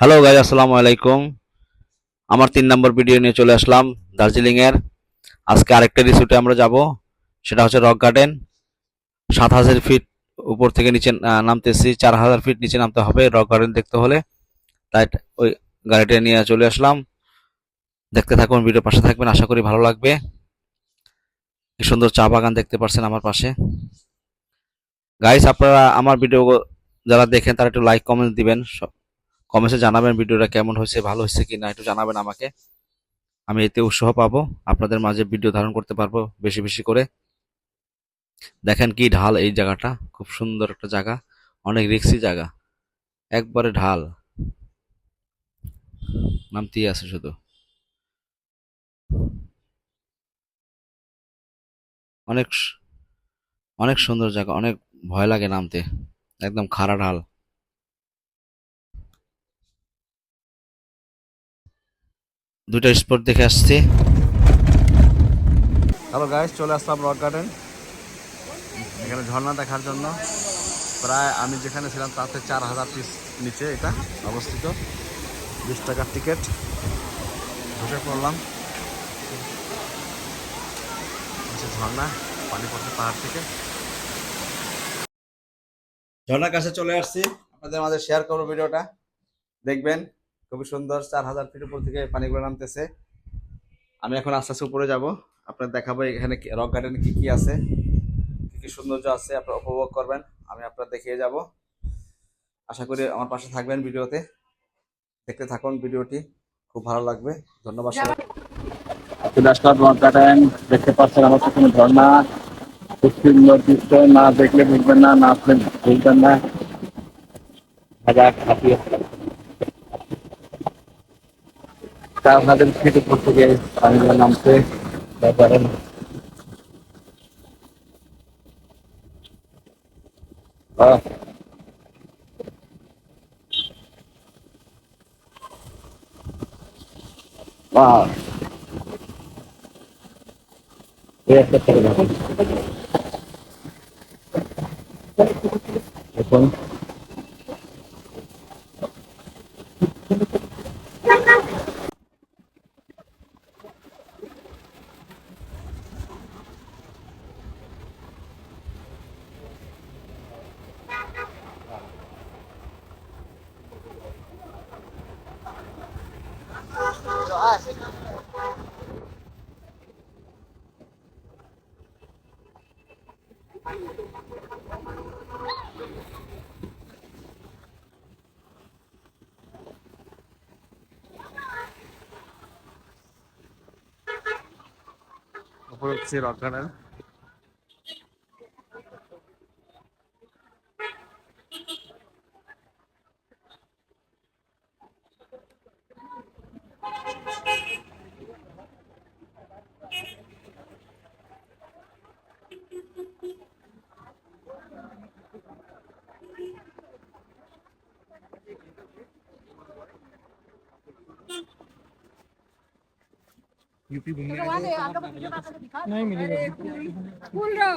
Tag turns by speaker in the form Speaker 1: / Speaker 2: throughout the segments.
Speaker 1: Hello guy আসসালামু আলাইকুম আমার তিন নম্বর ভিডিও নিয়ে চলে আসলাম দার্জিলিং এর আজকে আরেকটা রিসোর্টে আমরা যাব, সেটা হচ্ছে রক গার্ডেন সাত হাজার ফিট উপর থেকে নিচে নামতেছি, চার হাজার ফিট নিচে নামতে হবে রক গার্ডেন দেখতে হলে। তাই ওই গাড়িটা নিয়ে চলে আসলাম। দেখতে থাকুন ভিডিও পাশে থাকবেন, আশা করি ভালো লাগবে। কি সুন্দর চা বাগান দেখতে পাচ্ছেন আমার পাশে। গাইস আপনারা আমার ভিডিও যারা দেখেন, তারা একটু লাইক কমেন্ট দিবেন। কমেন্টে জানাবেন ভিডিওটা কেমন হয়েছে, ভালো হয়েছে কি না একটু জানাবেন আমাকে। আমি এতে উৎসাহ পাবো, আপনাদের মাঝে ভিডিও ধারণ করতে পারব বেশি বেশি করে। দেখেন কি ঢাল এই জায়গাটা, খুব সুন্দর একটা জায়গা, অনেক রিক্সি জায়গা। একবারে ঢাল। নামতেই আছে শুধু? অনেক অনেক সুন্দর জায়গা, অনেক ভয় লাগে নামতে। একদম খাড়া ঢাল। দুইটা স্পট দেখে আসছি। হ্যালো গাইস চলে আসলাম রক গার্ডেন এখানে ঝর্ণা দেখার জন্য। প্রায় আমি যেখানে ছিলাম তাতে চার হাজার পিস নিচে এটা অবস্থিত। বিশ টাকার টিকিট ঢুকে পড়লাম। ঝর্ণা পানি পড়ছে পাহাড় থেকে। ঝর্ণার কাছে চলে আসছি। আপনাদের মাঝে শেয়ার করব ভিডিওটা। দেখবেন খুবই সুন্দর চার হাজার ফিট উপর থেকে পানিগুলো নামতেছে। আমি এখন আস্তে আস্তে উপরে যাব। আপনার দেখাবো এখানে রক গার্ডেন কী কী আছে, কী কী সৌন্দর্য আছে, আপনারা উপভোগ করবেন। আমি আপনার দেখিয়ে যাব। আশা করি আমার পাশে থাকবেন ভিডিওতে। দেখতে থাকুন ভিডিওটি। খুব ভালো লাগবে। ধন্যবাদ সবাই।
Speaker 2: রক গার্ডেন দেখতে পাচ্ছেন, আমার পেছনে ঝর্ণা সুন্দর দৃশ্য। না দেখলে বুঝবেন না না আসলে বুঝবেন না। চার হাজার ফিট উপর থেকে পানিগুলো নামছে রক গার্ডেন আহ, বাহ এই একটা ছেলে দেখুন দেখুন
Speaker 1: উপরে উঠছি রক গার্ডেন
Speaker 3: यूपी घूमने नहीं मिलेगा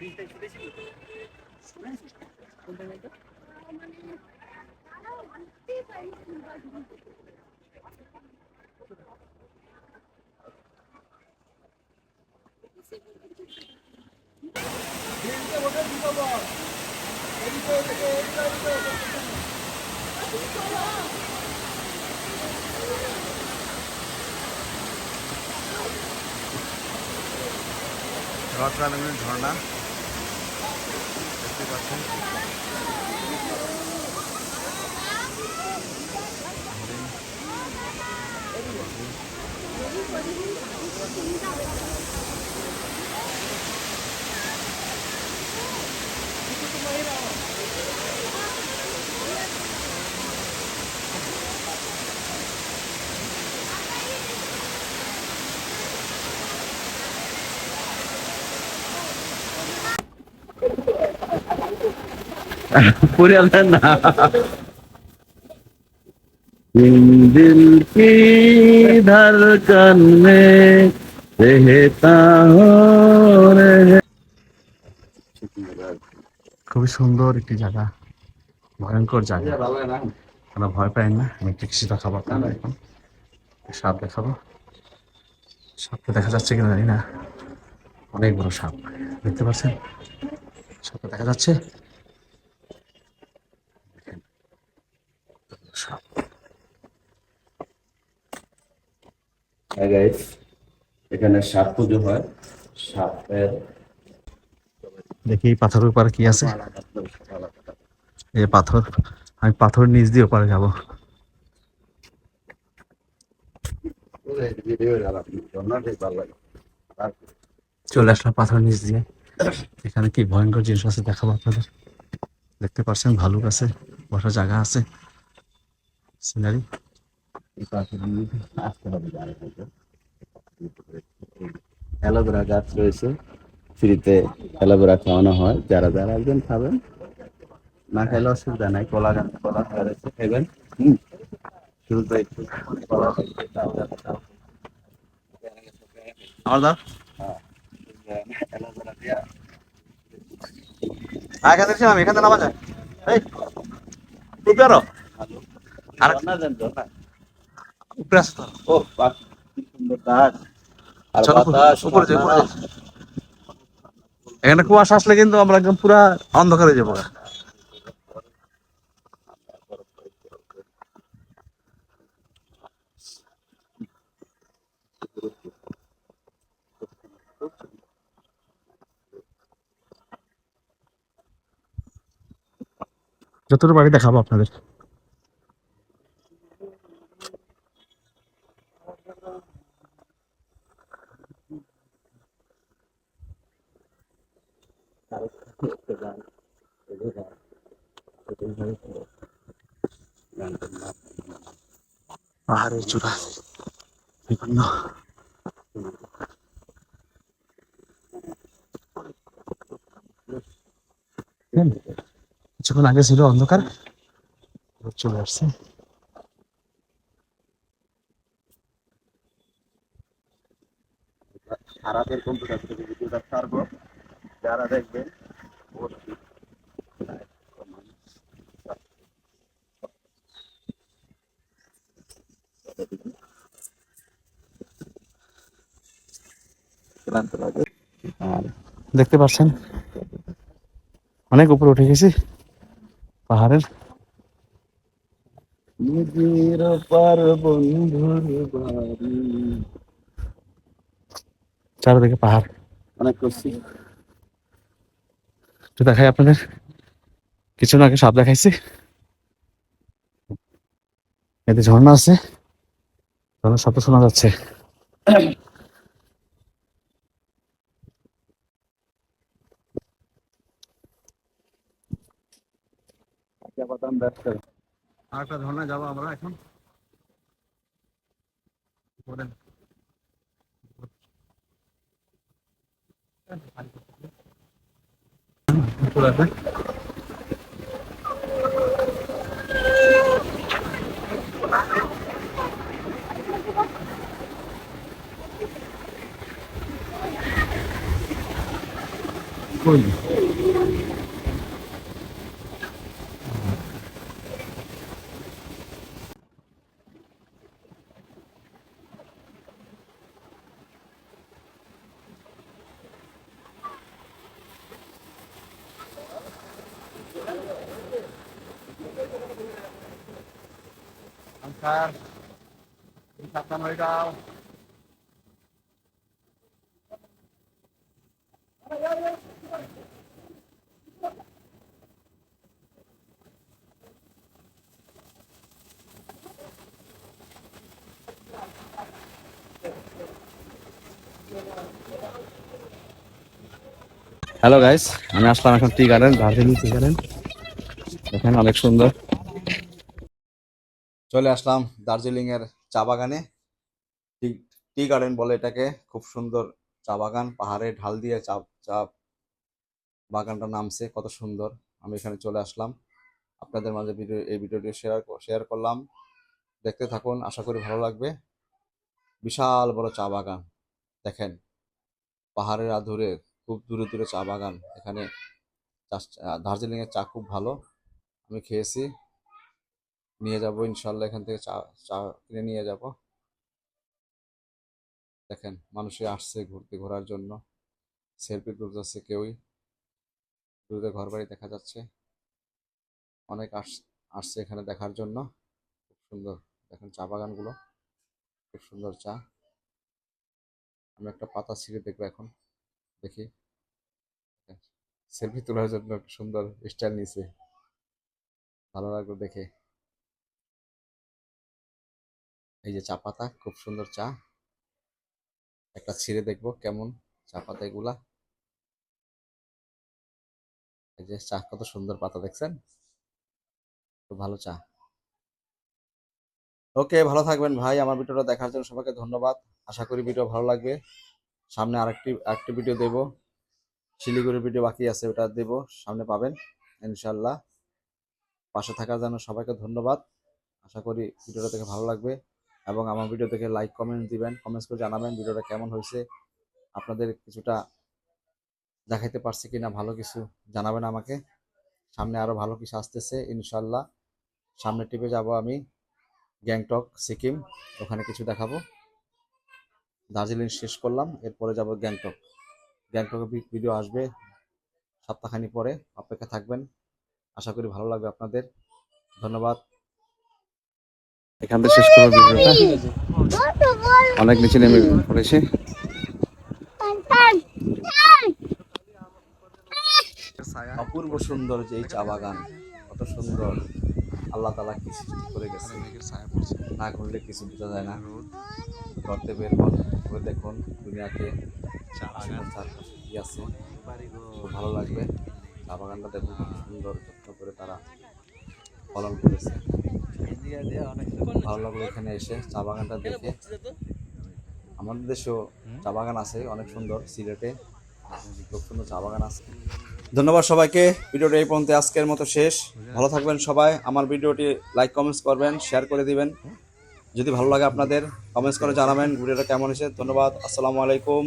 Speaker 3: বিলটা একটু
Speaker 1: ঝর্ণা। গার্ডেনের ঝর্ণা দেখতে পাচ্ছেন
Speaker 2: পুরিয়া দেন না दिल की धड़कन में रहता हूँ रह
Speaker 4: খুবই সুন্দর একটি জায়গা ভয়ঙ্কর জায়গা আমরা ভয় পাই না আমি একটু কিছু দেখাবো আপনারা এখন সাপ দেখাবো সাপটা দেখা যাচ্ছে কিনা জানি না অনেক বড় সাপ দেখতে পাচ্ছেন সাপটা দেখা যাচ্ছে পাথরের কি আছে। এই পাথর। আমি পাথর নিচ দিয়ে ওপারে যাব। চলে আসলাম পাথর নিচ দিয়ে। এখানে কি ভয়ঙ্কর জিনিস আছে দেখাবো আপনাদের। দেখতে পাচ্ছেন ভালুক আছে, বসার জায়গা আছে। সিনারি।
Speaker 2: আসতে হবে অ্যালোভেরা গাছ রয়েছে। ফ্রিতে অ্যালোভেরা খাওয়ানো হয়। যারা যারা একজন খাবেন। না খাইলে অসুবিধা নাই। কলা গাছ কলা রয়েছে। খাইবেন। হুম। শুরু তো একটু কলা।
Speaker 4: আমার দাও।
Speaker 2: হ্যাঁ, দিয়া।
Speaker 4: এখান আমি এখান নামা যায়। এই উপরে
Speaker 2: আরও।
Speaker 4: আর
Speaker 2: ঝর্ণা দেন
Speaker 4: উপরে আছে
Speaker 2: ও সুন্দর গাছ আর বাতাস
Speaker 4: উপরে যাই উপরে এখানে কুয়াশা আসলে কিন্তু আমরা একদম পুরা অন্ধকারে যাব। যতটুকু বাড়ি দেখাবো আপনাদের। পাহাড়ের চূড়া বিভিন্ন কিছুক্ষণ আগে ছিল অন্ধকার চলে আসছে।
Speaker 2: সারাদের কম্পিউটার থেকে ভিডিওটা ছাড়বো, যারা দেখবেন ক্লান্ত আর
Speaker 4: দেখতে পাচ্ছেন? অনেক উপরে উঠে গেছি। পাহাড়ের।
Speaker 2: নদীর পার বন্ধুর বাড়ি।
Speaker 4: চারিদিকে পাহাড়।
Speaker 2: অনেক করছি।
Speaker 4: একটু দেখাই আপনাদের। কিছু আগে সাপ দেখাইছি। এতে ঝর্ণা আছে। ঝর্ণার শব্দ শোনা যাচ্ছে। আরেকটা ঝর্ণা যাব আমরা এখন।
Speaker 2: Ui. Antar. Antar
Speaker 4: sama kau. Ayo, ayo. Hello guys আমি আসলাম এখন tea garden Darjeeling tea garden এখানে অনেক সুন্দর।
Speaker 1: চলে আসলাম দার্জিলিং এর চা বাগানে। টি গার্ডেন বলে এটাকে। খুব সুন্দর চা বাগান। পাহাড়ে ঢাল দিয়ে চা চা বাগানটা নামছে, কত সুন্দর। আমি এখানে চলে আসলাম। আপনাদের মাঝে ভিডিও, এই ভিডিওটি শেয়ার শেয়ার করলাম। দেখতে থাকুন, আশা করি ভালো লাগবে। বিশাল বড় চা বাগান, দেখেন। পাহাড়ের আধুরে, খুব দূরে দূরে চা বাগান। এখানে দার্জিলিং এর চা খুব ভালো। আমি খেয়েছি। নিয়ে যাব ইনশাল্লাহ এখান থেকে চা চা কিনে নিয়ে যাব। দেখেন মানুষে আসছে ঘুরতে, ঘোরার জন্য। সেলফি তুলতেছে কেউই। দূরে ঘর বাড়ি দেখা যাচ্ছে। অনেক আস, আসছে এখানে দেখার জন্য। খুব সুন্দর। দেখেন চা বাগানগুলো। খুব সুন্দর চা। আমি একটা পাতা ছিঁড়ে দেখব এখন। দেখি। সেলফি তোলার জন্য সুন্দর স্টাইল নিছে ভালো লাগল দেখে। এই যে চা পাতা, খুব সুন্দর চা। একটা ছিঁড়ে দেখব কেমন চা পাতা এগুলা এই যে চা কত সুন্দর পাতা দেখছেন? ভালো চা। ওকে, ভালো থাকবেন ভাই। আমার ভিডিওটা দেখার জন্য সবাইকে ধন্যবাদ। আশা করি ভিডিও ভালো লাগবে। সামনে আরেকটি আরেকটি ভিডিও দেব। শিলিগুড়ির ভিডিও বাকি আছে, ওটা দেব। সামনে পাবেন ইনশাল্লাহ পাশে থাকার জন্য সবাইকে ধন্যবাদ। আশা করি ভিডিওটা দেখে ভালো লাগবে। এবং আমার ভিডিও দেখে লাইক কমেন্ট দিবেন। কমেন্টস করে জানাবেন ভিডিওটা কেমন হয়েছে। আপনাদের কিছুটা দেখাইতে পারছি কিনা ভালো কিছু জানাবেন আমাকে। সামনে আরও ভালো কিছু আসতেছে ইনশাল্লাহ সামনে টিপে যাব আমি গ্যাংটক সিকিম ওখানে কিছু দেখাবো। দার্জিলিং শেষ করলাম এরপরে যাব গ্যাংটক। গ্যাংটকে ভিডিও আসবে সপ্তাহখানি পরে অপেক্ষা থাকবেন। আশা করি ভালো লাগবে আপনাদের। ধন্যবাদ। এখান থেকে শেষ করব ভিডিওটা। অনেক নিচে নেমে পড়েছি। অপূর্ব সুন্দর যে এই চা বাগান কত সুন্দর। আল্লাহ তালা কি সৃষ্টি করে গেছে? না করলে কিছু বোঝা যায় না। করতে বের হন করে দেখুন দুনিয়াতে চা বাগান কি আছে। ভালো লাগবে। চা বাগানটা দেখুন কত সুন্দর যত্ন করে তারা পালন করেছে। ভালো লাগল এখানে এসে চা বাগানটা দেখে। আমাদের দেশেও চা বাগান আছে অনেক সুন্দর সিলেটে। খুব সুন্দর চা বাগান আছে। ধন্যবাদ সবাইকে। ভিডিওটি এই পর্যন্ত আজকের মতো শেষ। ভালো থাকবেন সবাই। আমার ভিডিওটি লাইক কমেন্টস করবেন শেয়ার করে দিবেন। যদি ভালো লাগে আপনাদের কমেন্টস করে জানাবেন। ভিডিওটা কেমন হয়েছে? ধন্যবাদ। আসসালামু আলাইকুম।